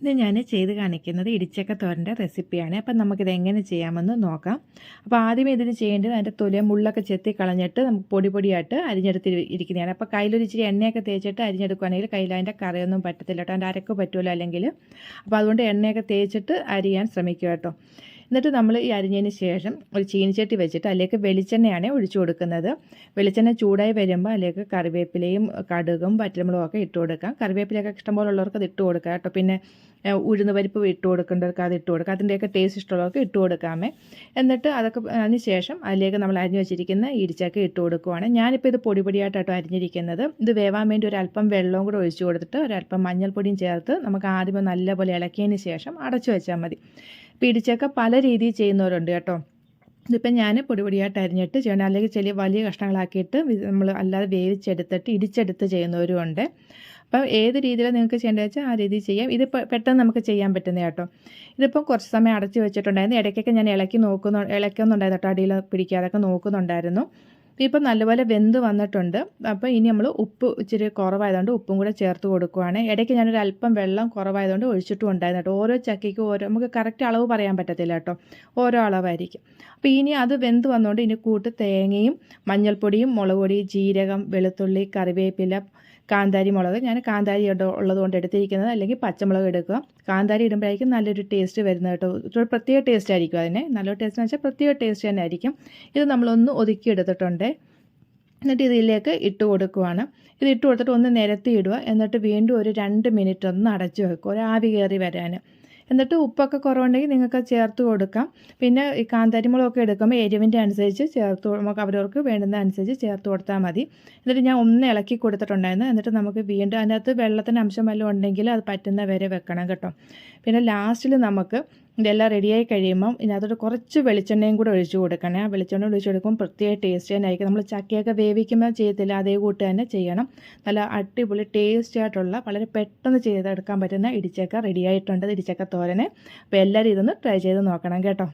ഇത് ഞാൻ ചെയ്ത് കാണിക്കുന്നത് ഇടിച്ചക്ക തോരന്റെ റെസിപ്പിയാണ്. അപ്പം നമുക്കിത് എങ്ങനെ ചെയ്യാമെന്ന് നോക്കാം. അപ്പോൾ ആദ്യമേ ഇതിന് ചെയ്യേണ്ടത് അതിന്റെ തൊലിയ മുള്ളൊക്കെ ചെത്തി കളഞ്ഞിട്ട് നമുക്ക് പൊടി പൊടിയായിട്ട് അരിഞ്ഞെടുത്ത് ഇരിക്കുന്നതാണ്. അപ്പോൾ കയ്യിലൊരു ഇച്ചിരി എണ്ണയൊക്കെ തേച്ചിട്ട് അരിഞ്ഞെടുക്കുകയാണെങ്കിൽ കയ്യിൽ അതിന്റെ കറിയൊന്നും പറ്റത്തില്ല കേട്ടോ. അതിന്റെ അരക്ക് പറ്റുമല്ലോ അല്ലെങ്കിൽ. അപ്പോൾ അതുകൊണ്ട് എണ്ണയൊക്കെ തേച്ചിട്ട് അരിയാൻ ശ്രമിക്കുക കേട്ടോ. എന്നിട്ട് നമ്മൾ ഈ അരിഞ്ഞതിന് ശേഷം ഒരു ചീനിച്ചട്ടി വെച്ചിട്ട് അതിലേക്ക് വെളിച്ചെണ്ണയാണ് ഒഴിച്ചു കൊടുക്കുന്നത്. വെളിച്ചെണ്ണ ചൂടായി വരുമ്പോൾ അതിലേക്ക് കറിവേപ്പിലയും കടുകും വറ്റൽമുളകും ഒക്കെ ഇട്ട് കൊടുക്കാം. കറിവേപ്പിലയൊക്കെ ഇഷ്ടംപോലെ ഉള്ളവർക്ക് അത് ഇട്ട് കൊടുക്കാം കേട്ടോ. പിന്നെ ഉഴുന്ന് പരിപ്പ് ഇട്ട് കൊടുക്കേണ്ടവർക്ക് അത് ഇട്ട് കൊടുക്കാം. അതിന്റെയൊക്കെ ടേസ്റ്റ് ഇഷ്ടമുള്ളവർക്ക് ഇട്ട് കൊടുക്കാമേ. എന്നിട്ട് അതൊക്കെ അതിന് ശേഷം അതിലേക്ക് നമ്മൾ അരിഞ്ഞു വെച്ചിരിക്കുന്ന ഇടിച്ചൊക്കെ ഇട്ട് കൊടുക്കുവാണ്. ഞാനിപ്പോൾ ഇത് പൊടി പൊടിയായിട്ടോ അരിഞ്ഞിരിക്കുന്നത്. ഇത് വേവാൻ വേണ്ടി ഒരു അല്പം വെള്ളവും കൂടെ ഒഴിച്ചു കൊടുത്തിട്ട് ഒരല്പം മഞ്ഞൾപ്പൊടിയും ചേർത്ത് നമുക്ക് ആദ്യം നല്ലപോലെ ഇളക്കിയതിന് ശേഷം അടച്ചു വെച്ചാൽ മതി. പിടിച്ചൊക്കെ പല രീതിയിൽ ചെയ്യുന്നവരുണ്ട് കേട്ടോ. ഇതിപ്പം ഞാൻ പൊടിപൊടിയായിട്ട് അരിഞ്ഞിട്ട് ചെയ്യണം അല്ലെങ്കിൽ ചെറിയ വലിയ കഷ്ണങ്ങളാക്കിയിട്ട് നമ്മൾ അല്ലാതെ വേവിച്ചെടുത്തിട്ട് ഇടിച്ചെടുത്ത് ചെയ്യുന്നവരും ഉണ്ട്. അപ്പം ഏത് രീതിയിൽ നിങ്ങൾക്ക് ചെയ്യേണ്ടത് വെച്ചാൽ ആ രീതിയിൽ ചെയ്യാം. ഇത് പെട്ടെന്ന് നമുക്ക് ചെയ്യാൻ പറ്റുന്ന കേട്ടോ. ഇതിപ്പം കുറച്ച് സമയം അടച്ച് വെച്ചിട്ടുണ്ടായിരുന്നു. ഇടയ്ക്കൊക്കെ ഞാൻ ഇളക്കി നോക്കുന്നു ഇളക്കുന്നുണ്ടായിരുന്നു കേട്ടോ. അടിയിൽ പിടിക്കാതൊക്കെ നോക്കുന്നുണ്ടായിരുന്നു. ഇപ്പം നല്ലപോലെ വെന്ത് വന്നിട്ടുണ്ട്. അപ്പോൾ ഇനി നമ്മൾ ഉപ്പ് ഇച്ചിരി കുറവായതുകൊണ്ട് ഉപ്പും കൂടെ ചേർത്ത് കൊടുക്കുവാണ്. ഇടയ്ക്ക് ഞാനൊരു അല്പം വെള്ളം കുറവായതുകൊണ്ട് ഒഴിച്ചിട്ടും ഉണ്ടായിരുന്നു കേട്ടോ ഓരോ ചക്കയ്ക്കും ഓരോ നമുക്ക് കറക്റ്റ് അളവ് പറയാൻ പറ്റത്തില്ല കേട്ടോ. ഓരോ അളവായിരിക്കും. അപ്പോൾ ഇനി അത് വെന്ത് വന്നുകൊണ്ട് ഇനി കൂട്ട് തേങ്ങയും മഞ്ഞൾപ്പൊടിയും മുളക് ജീരകം വെളുത്തുള്ളി കറിവേപ്പില കാന്താരി മുളക്. ഞാൻ കാന്താരി ഉള്ളതുകൊണ്ട് എടുത്തിരിക്കുന്നത്. അല്ലെങ്കിൽ പച്ചമുളക് എടുക്കുക. കാന്താരി ഇടുമ്പോഴായിരിക്കും നല്ലൊരു ടേസ്റ്റ് വരുന്നത് കേട്ടോ. ഒരു പ്രത്യേക ടേസ്റ്റ് ആയിരിക്കും അതിന്. നല്ലൊരു ടേസ്റ്റ് എന്ന് വെച്ചാൽ പ്രത്യേക ടേസ്റ്റ് തന്നെ ആയിരിക്കും. ഇത് നമ്മളൊന്ന് ഒതുക്കി എടുത്തിട്ടുണ്ട്. എന്നിട്ട് ഇതിലേക്ക് ഇട്ട് കൊടുക്കുവാണ്. ഇത് ഇട്ട് കൊടുത്തിട്ട് ഒന്ന് നിരത്തി ഇടുക. എന്നിട്ട് വീണ്ടും ഒരു രണ്ട് മിനിറ്റ് ഒന്ന് അടച്ചു വെക്കുക. ഒരു ആവി കയറി വരാൻ. എന്നിട്ട് ഉപ്പൊക്കെ കുറവുണ്ടെങ്കിൽ നിങ്ങൾക്ക് ചേർത്ത് കൊടുക്കാം. പിന്നെ ഈ കാന്താരിമുളകൊക്കെ എടുക്കുമ്പോൾ എരിവിന്റെ അനുസരിച്ച് ചേർത്ത് നമുക്ക് അവരവർക്ക് വേണ്ടുന്ന അനുസരിച്ച് ചേർത്ത് കൊടുത്താൽ മതി. എന്നിട്ട് ഞാൻ ഒന്ന് ഇളക്കി കൊടുത്തിട്ടുണ്ടായിരുന്നു. എന്നിട്ട് നമുക്ക് വീണ്ടും അതിനകത്ത് വെള്ളത്തിന്റെ അംശം വല്ലതും ഉണ്ടെങ്കിൽ അത് പറ്റുന്ന വരെ വെക്കണം കേട്ടോ. പിന്നെ ലാസ്റ്റിൽ നമുക്ക് ഇതെല്ലാം റെഡിയായി കഴിയുമ്പം ഇതിനകത്തോട്ട് കുറച്ച് വെളിച്ചെണ്ണയും കൂടെ ഒഴിച്ച് കൊടുക്കണേ. ആ വെളിച്ചെണ്ണ ഒഴിച്ച് കൊടുക്കുമ്പോൾ പ്രത്യേക ടേസ്റ്റ് തന്നെ ആയിരിക്കും നമ്മൾ ചക്കയൊക്കെ വേവിക്കുമ്പോൾ ചെയ്യത്തില്ല അതേ കൂട്ട് തന്നെ ചെയ്യണം. നല്ല അടിപൊളി ടേസ്റ്റി ആയിട്ടുള്ള വളരെ പെട്ടെന്ന് ചെയ്തെടുക്കാൻ പറ്റുന്ന ഇടിച്ചക്ക റെഡിയായിട്ടുണ്ട് ഇടിച്ചക്ക തോരനെ. അപ്പോൾ എല്ലാവരും ഇതൊന്ന് ട്രൈ ചെയ്ത് നോക്കണം കേട്ടോ.